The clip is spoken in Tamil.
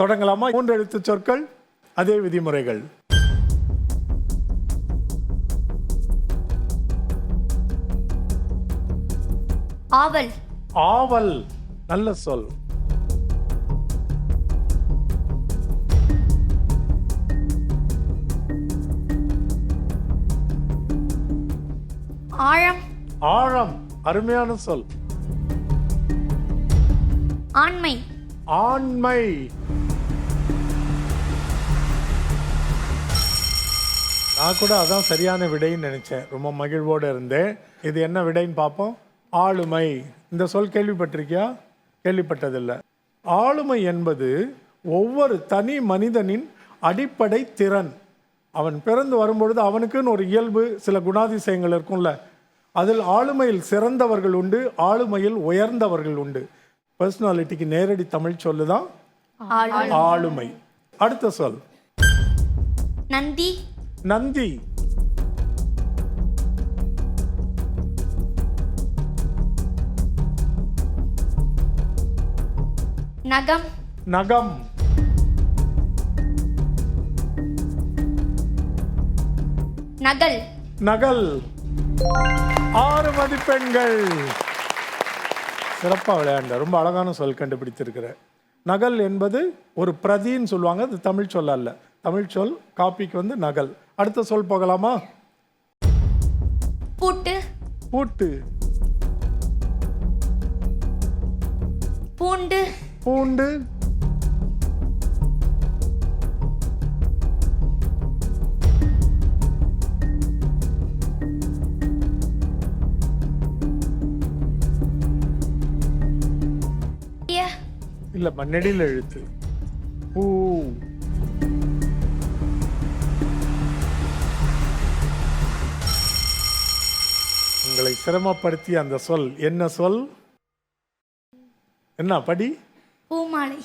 தொடங்கலாமா? மூன்று எழுத்து சொற்கள் அதே விதிமுறைகள். ஆவல். ஆவல் நல்ல சொல். ஆழம். ஆழம் அருமையான சொல். ஆண்மை. ஆண்மை. நான் கூட அதான் சரியான விடைன்னு நினைச்சேன். ரொம்ப மகிழ்வோடு இருந்தேன். இது என்ன விடைன்னு பார்ப்போம். ஆளுமை. இந்த சொல் கேள்விப்பட்டிருக்கியா? கேள்விப்பட்டதில்லை. ஆளுமை என்பது ஒவ்வொரு தனி மனிதனின் அடிப்படை திறன். அவன் பிறந்து வரும்பொழுது அவனுக்குன்னு ஒரு இயல்பு சில குணாதிசயங்கள் இருக்கும்ல. அதில் ஆளுமையில் சிறந்தவர்கள் உண்டு ஆளுமையில் உயர்ந்தவர்கள் உண்டு. பர்சனாலிட்டிக்கு நேரடி தமிழ் சொல்லுதான் ஆழம் ஆளுமை. அடுத்த சொல். நந்தி. நந்தி. நகம். நகம். நகல். நகல். ஆறு மதிப்பெண்கள். சிறப்பாக விளையாண்ட ரொம்ப அழகான சொல் கண்டுபிடித்திருக்கிற நகல் என்பது ஒரு பிரதின்னு சொல்லுவாங்க அது தமிழ் சொல் அல்ல. தமிழ் சொல் காப்பிக்கு வந்து நகல். அடுத்த சொல் போகலாமா? பூட்டு. பூட்டு. பூண்டு. பூண்டு. இல்ல நெடில் எழுத்து பூ உங்களை சிரமப்படுத்திய அந்த சொல் என்ன சொல்? என்ன படி? பூமாலை.